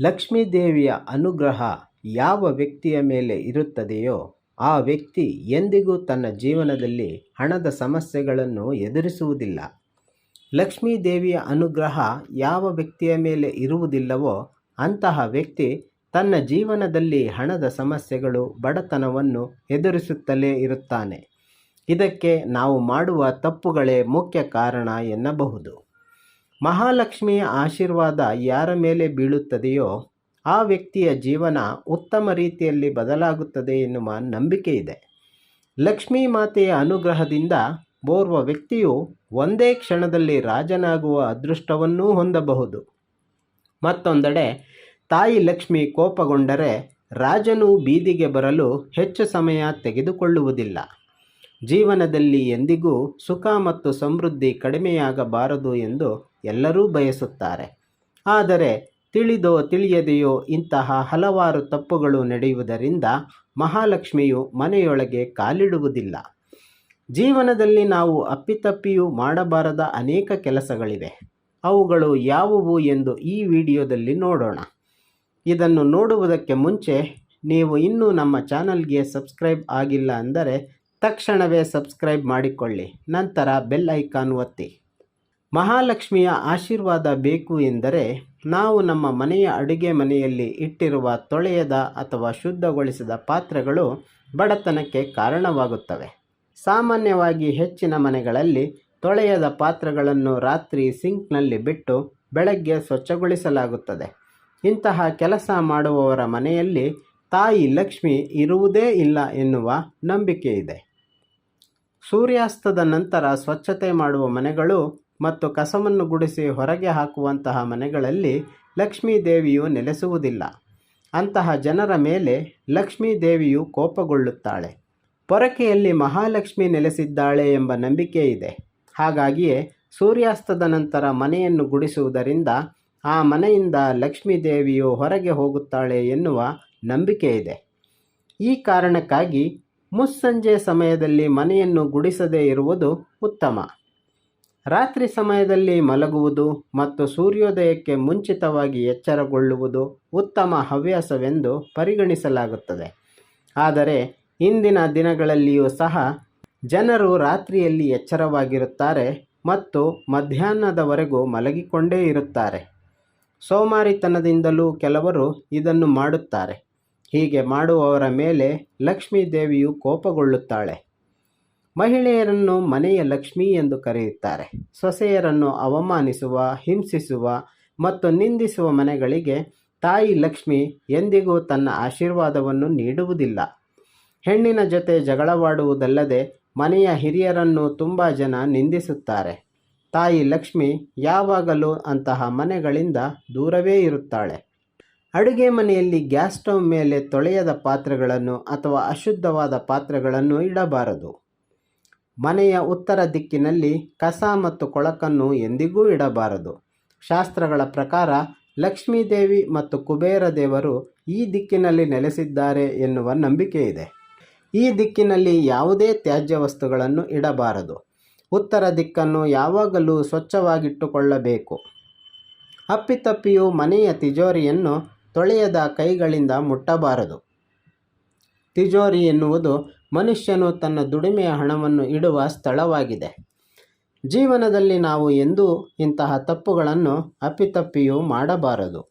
ಲಕ್ಷ್ಮೀದೇವಿಯ ಅನುಗ್ರಹ ಯಾವ ವ್ಯಕ್ತಿಯ ಮೇಲೆ ಇರುತ್ತದೆಯೋ ಆ ವ್ಯಕ್ತಿ ಎಂದಿಗೂ ತನ್ನ ಜೀವನದಲ್ಲಿ ಹಣದ ಸಮಸ್ಯೆಗಳನ್ನು ಎದುರಿಸುವುದಿಲ್ಲ. ಲಕ್ಷ್ಮೀದೇವಿಯ ಅನುಗ್ರಹ ಯಾವ ವ್ಯಕ್ತಿಯ ಮೇಲೆ ಇರುವುದಿಲ್ಲವೋ ಅಂತಹ ವ್ಯಕ್ತಿ ತನ್ನ ಜೀವನದಲ್ಲಿ ಹಣದ ಸಮಸ್ಯೆಗಳು, ಬಡತನವನ್ನು ಎದುರಿಸುತ್ತಲೇ ಇರುತ್ತಾನೆ. ಇದಕ್ಕೆ ನಾವು ಮಾಡುವ ತಪ್ಪುಗಳೇ ಮುಖ್ಯ ಕಾರಣ ಎನ್ನಬಹುದು. ಮಹಾಲಕ್ಷ್ಮಿಯ ಆಶೀರ್ವಾದ ಯಾರ ಮೇಲೆ ಬೀಳುತ್ತದೆಯೋ ಆ ವ್ಯಕ್ತಿಯ ಜೀವನ ಉತ್ತಮ ರೀತಿಯಲ್ಲಿ ಬದಲಾಗುತ್ತದೆ ಎನ್ನುವ ನಂಬಿಕೆ ಇದೆ. ಲಕ್ಷ್ಮೀ ಮಾತೆಯ ಅನುಗ್ರಹದಿಂದ ಓರ್ವ ವ್ಯಕ್ತಿಯು ಒಂದೇ ಕ್ಷಣದಲ್ಲಿ ರಾಜನಾಗುವ ಅದೃಷ್ಟವನ್ನೂ ಹೊಂದಬಹುದು. ಮತ್ತೊಂದೆಡೆ, ತಾಯಿ ಲಕ್ಷ್ಮಿ ಕೋಪಗೊಂಡರೆ ರಾಜನು ಬೀದಿಗೆ ಬರಲು ಹೆಚ್ಚು ಸಮಯ ತೆಗೆದುಕೊಳ್ಳುವುದಿಲ್ಲ. ಜೀವನದಲ್ಲಿ ಎಂದಿಗೂ ಸುಖ ಮತ್ತು ಸಮೃದ್ಧಿ ಕಡಿಮೆಯಾಗಬಾರದು ಎಂದು ಎಲ್ಲರೂ ಬಯಸುತ್ತಾರೆ. ಆದರೆ ತಿಳಿದೋ ತಿಳಿಯದೆಯೋ ಇಂತಹ ಹಲವಾರು ತಪ್ಪುಗಳು ನಡೆಯುವುದರಿಂದ ಮಹಾಲಕ್ಷ್ಮಿಯು ಮನೆಯೊಳಗೆ ಕಾಲಿಡುವುದಿಲ್ಲ. ಜೀವನದಲ್ಲಿ ನಾವು ಅಪ್ಪಿತಪ್ಪಿಯೂ ಮಾಡಬಾರದ ಅನೇಕ ಕೆಲಸಗಳಿವೆ. ಅವುಗಳು ಯಾವುವು ಎಂದು ಈ ವಿಡಿಯೋದಲ್ಲಿ ನೋಡೋಣ. ಇದನ್ನು ನೋಡುವುದಕ್ಕೆ ಮುಂಚೆ ನೀವು ಇನ್ನೂ ನಮ್ಮ ಚಾನಲ್ಗೆ ಸಬ್ಸ್ಕ್ರೈಬ್ ಆಗಿಲ್ಲ ಅಂದರೆ ತಕ್ಷಣವೇ ಸಬ್ಸ್ಕ್ರೈಬ್ ಮಾಡಿಕೊಳ್ಳಿ. ನಂತರ ಬೆಲ್ ಐಕಾನ್ ಒತ್ತಿ. ಮಹಾಲಕ್ಷ್ಮಿಯ ಆಶೀರ್ವಾದ ಬೇಕು ಎಂದರೆ ನಾವು ನಮ್ಮ ಮನೆಯ ಅಡುಗೆ ಮನೆಯಲ್ಲಿ ಇಟ್ಟಿರುವ ತೊಳೆಯದ ಅಥವಾ ಶುದ್ಧಗೊಳಿಸಿದ ಪಾತ್ರೆಗಳು ಬಡತನಕ್ಕೆ ಕಾರಣವಾಗುತ್ತವೆ. ಸಾಮಾನ್ಯವಾಗಿ ಹೆಚ್ಚಿನ ಮನೆಗಳಲ್ಲಿ ತೊಳೆಯದ ಪಾತ್ರೆಗಳನ್ನು ರಾತ್ರಿ ಸಿಂಕ್ನಲ್ಲಿ ಬಿಟ್ಟು ಬೆಳಗ್ಗೆ ಸ್ವಚ್ಛಗೊಳಿಸಲಾಗುತ್ತದೆ. ಇಂತಹ ಕೆಲಸ ಮಾಡುವವರ ಮನೆಯಲ್ಲಿ ತಾಯಿ ಲಕ್ಷ್ಮಿ ಇರುವುದೇ ಇಲ್ಲ ಎನ್ನುವ ನಂಬಿಕೆ ಇದೆ ಸೂರ್ಯಾಸ್ತದ ನಂತರ ಸ್ವಚ್ಛತೆ ಮಾಡುವ ಮನೆಗಳು ಮತ್ತು ಕಸವನ್ನು ಗುಡಿಸಿ ಹೊರಗೆ ಹಾಕುವಂತಹ ಮನೆಗಳಲ್ಲಿ ಲಕ್ಷ್ಮೀ ದೇವಿಯು ನೆಲೆಸುವುದಿಲ್ಲ. ಅಂತಹ ಜನರ ಮೇಲೆ ಲಕ್ಷ್ಮೀ ದೇವಿಯು ಕೋಪಗೊಳ್ಳುತ್ತಾಳೆ. ಪೊರಕೆಯಲ್ಲಿ ಮಹಾಲಕ್ಷ್ಮಿ ನೆಲೆಸಿದ್ದಾಳೆ ಎಂಬ ನಂಬಿಕೆ ಇದೆ. ಹಾಗಾಗಿಯೇ ಸೂರ್ಯಾಸ್ತದ ನಂತರ ಮನೆಯನ್ನು ಗುಡಿಸುವುದರಿಂದ ಆ ಮನೆಯಿಂದ ಲಕ್ಷ್ಮೀ ದೇವಿಯು ಹೊರಗೆ ಹೋಗುತ್ತಾಳೆ ಎನ್ನುವ ನಂಬಿಕೆ ಇದೆ. ಈ ಕಾರಣಕ್ಕಾಗಿ ಮುಸ್ಸಂಜೆ ಸಮಯದಲ್ಲಿ ಮನೆಯನ್ನು ಗುಡಿಸದೇ ಇರುವುದು ಉತ್ತಮ. ರಾತ್ರಿ ಸಮಯದಲ್ಲಿ ಮಲಗುವುದು ಮತ್ತು ಸೂರ್ಯೋದಯಕ್ಕೆ ಮುಂಚಿತವಾಗಿ ಎಚ್ಚರಗೊಳ್ಳುವುದು ಉತ್ತಮ ಹವ್ಯಾಸವೆಂದು ಪರಿಗಣಿಸಲಾಗುತ್ತದೆ. ಆದರೆ ಇಂದಿನ ದಿನಗಳಲ್ಲಿಯೂ ಸಹ ಜನರು ರಾತ್ರಿಯಲ್ಲಿ ಎಚ್ಚರವಾಗಿರುತ್ತಾರೆ ಮತ್ತು ಮಧ್ಯಾಹ್ನದವರೆಗೂ ಮಲಗಿಕೊಂಡೇ ಇರುತ್ತಾರೆ. ಸೋಮಾರಿತನದಿಂದಲೂ ಕೆಲವರು ಇದನ್ನು ಮಾಡುತ್ತಾರೆ. ಹೀಗೆ ಮಾಡುವವರ ಮೇಲೆ ಲಕ್ಷ್ಮೀ ದೇವಿಯು ಕೋಪಗೊಳ್ಳುತ್ತಾಳೆ. ಮಹಿಳೆಯರನ್ನು ಮನೆಯ ಲಕ್ಷ್ಮಿ ಎಂದು ಕರೆಯುತ್ತಾರೆ. ಸೊಸೆಯರನ್ನು ಅವಮಾನಿಸುವ, ಹಿಂಸಿಸುವ ಮತ್ತು ನಿಂದಿಸುವ ಮನೆಗಳಿಗೆ ತಾಯಿ ಲಕ್ಷ್ಮಿ ಎಂದಿಗೂ ತನ್ನ ಆಶೀರ್ವಾದವನ್ನು ನೀಡುವುದಿಲ್ಲ. ಹೆಣ್ಣಿನ ಜೊತೆ ಜಗಳವಾಡುವುದಲ್ಲದೆ ಮನೆಯ ಹಿರಿಯರನ್ನು ತುಂಬ ಜನ ನಿಂದಿಸುತ್ತಾರೆ. ತಾಯಿ ಲಕ್ಷ್ಮಿ ಯಾವಾಗಲೂ ಅಂತಹ ಮನೆಗಳಿಂದ ದೂರವೇ ಇರುತ್ತಾಳೆ. ಅಡುಗೆ ಮನೆಯಲ್ಲಿ ಗ್ಯಾಸ್ ಸ್ಟವ್ ಮೇಲೆ ತೊಳೆಯದ ಪಾತ್ರೆಗಳನ್ನು ಅಥವಾ ಅಶುದ್ಧವಾದ ಪಾತ್ರೆಗಳನ್ನು ಇಡಬಾರದು. ಮನೆಯ ಉತ್ತರ ದಿಕ್ಕಿನಲ್ಲಿ ಕಸ ಮತ್ತು ಕೊಳಕನ್ನು ಎಂದಿಗೂ ಇಡಬಾರದು. ಶಾಸ್ತ್ರಗಳ ಪ್ರಕಾರ ಲಕ್ಷ್ಮೀದೇವಿ ಮತ್ತು ಕುಬೇರ ದೇವರು ಈ ದಿಕ್ಕಿನಲ್ಲಿ ನೆಲೆಸಿದ್ದಾರೆ ಎನ್ನುವ ನಂಬಿಕೆ ಇದೆ ಈ ದಿಕ್ಕಿನಲ್ಲಿ ಯಾವುದೇ ತ್ಯಾಜ್ಯ ವಸ್ತುಗಳನ್ನು ಇಡಬಾರದು. ಉತ್ತರ ದಿಕ್ಕನ್ನು ಯಾವಾಗಲೂ ಸ್ವಚ್ಛವಾಗಿಟ್ಟುಕೊಳ್ಳಬೇಕು. ಅಪ್ಪಿತಪ್ಪಿಯು ಮನೆಯ ತಿಜೋರಿಯನ್ನು ತೊಳೆಯದ ಕೈಗಳಿಂದ ಮುಟ್ಟಬಾರದು. ತಿಜೋರಿ ಎನ್ನುವುದು ಮನುಷ್ಯನು ತನ್ನ ದುಡಿಮೆಯ ಹಣವನ್ನು ಇಡುವ ಸ್ಥಳವಾಗಿದೆ. ಜೀವನದಲ್ಲಿ ನಾವು ಎಂದೂ ಇಂತಹ ತಪ್ಪುಗಳನ್ನು ಅಪ್ಪಿತಪ್ಪಿಯೂ ಮಾಡಬಾರದು.